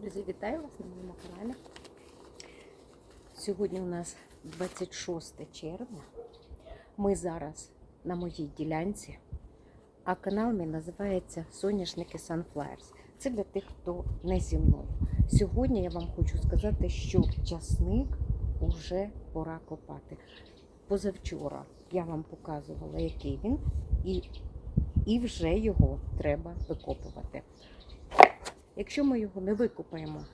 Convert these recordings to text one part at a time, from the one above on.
Друзі, вітаю вас на моєму каналі. Сьогодні у нас 26 червня. Ми зараз на моїй ділянці, а канал мій називається Соняшники Sunflowers. Це для тих, хто не зі мною. Сьогодні я вам хочу сказати, що часник уже пора копати. Позавчора я вам показувала, який він, і, і вже його треба викопувати. Якщо ми його не викопаємо,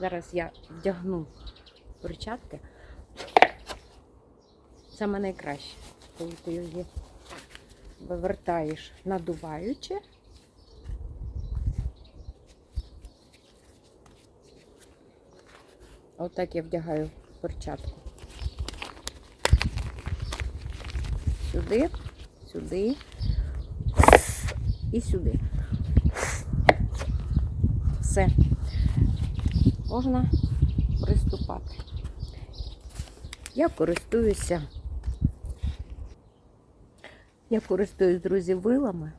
зараз я вдягну перчатки, саме найкраще, коли ти її вивертаєш надуваючи. Отак я вдягаю перчатку. Сюди, сюди і сюди. Все. Можна приступати. Я користуюся. Я користуюсь, друзі, вилами.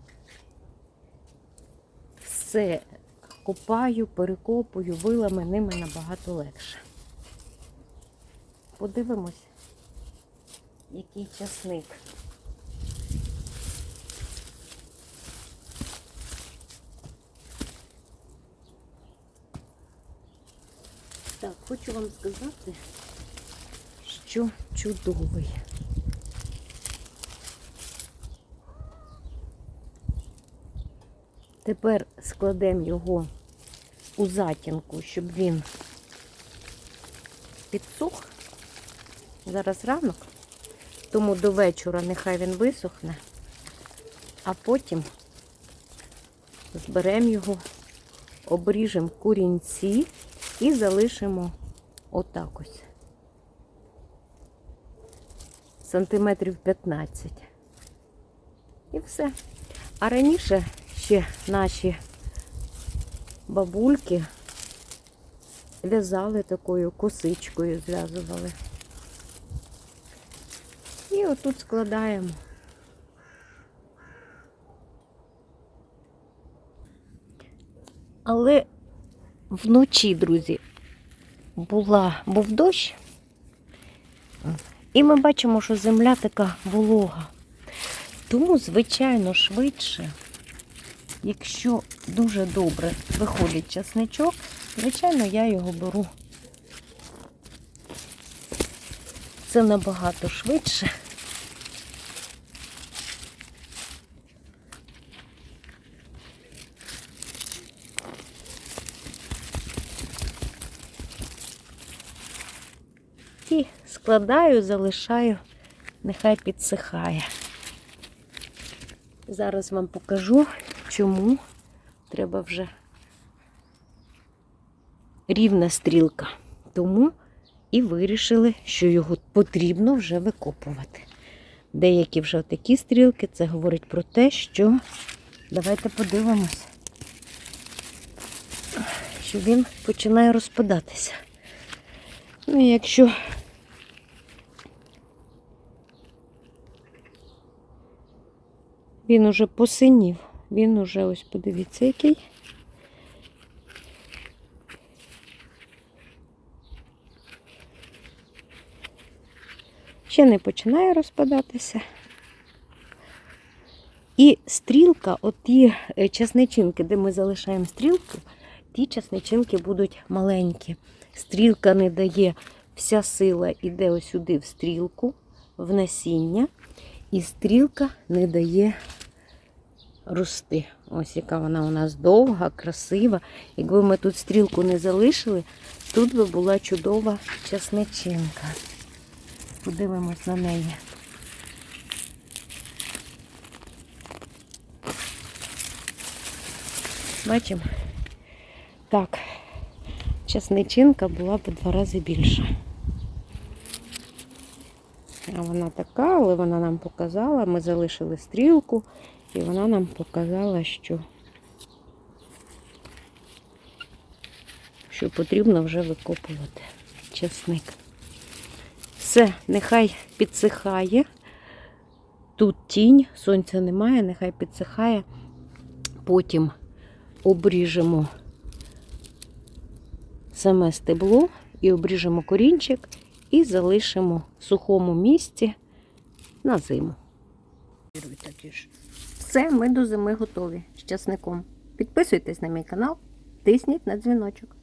Все копаю, перекопую вилами, ними набагато легше. Подивимось, який часник. Так, хочу вам сказати, що чудовий. Тепер складемо його у затінку, щоб він підсох. Зараз ранок, тому до вечора нехай він висохне, а потім зберемо його, обріжемо курінці і залишимо отак ось. Сантиметрів 15. І все. А раніше ще наші бабульки в'язали такою косичкою, зв'язували. І отут складаємо. Але вночі, друзі, була, був дощ, і ми бачимо, що земля така волога. Тому, звичайно, швидше, якщо дуже добре виходить часничок, звичайно, я його беру. Це набагато швидше. І складаю, залишаю, нехай підсихає. Зараз вам покажу, чому треба вже рівна стрілка. Тому і вирішили, що його потрібно вже викопувати. Деякі вже такі стрілки, це говорить про те, що давайте подивимось, що він починає розпадатися. Ну, якщо він уже посинів, він уже ось подивіться, який. Ще не починає розпадатися. І стрілка, от ті е, часничинки, де ми залишаємо стрілку, ті часничинки будуть маленькі. Стрілка не дає, вся сила йде ось сюди в стрілку, в насіння, і стрілка не дає рости. Ось яка вона у нас довга, красива. Якби ми тут стрілку не залишили, тут би була чудова часничинка. Подивимось на неї. Бачимо? Так, часничинка була б два рази більша. А вона така, але вона нам показала, ми залишили стрілку, і вона нам показала, що, що потрібно вже викопувати часник. Все, нехай підсихає. Тут тінь, сонця немає, нехай підсихає. Потім обріжемо саме стебло і обріжемо корінчик і залишимо в сухому місці на зиму. Все, ми до зими готові з часником. Підписуйтесь на мій канал, тисніть на дзвіночок.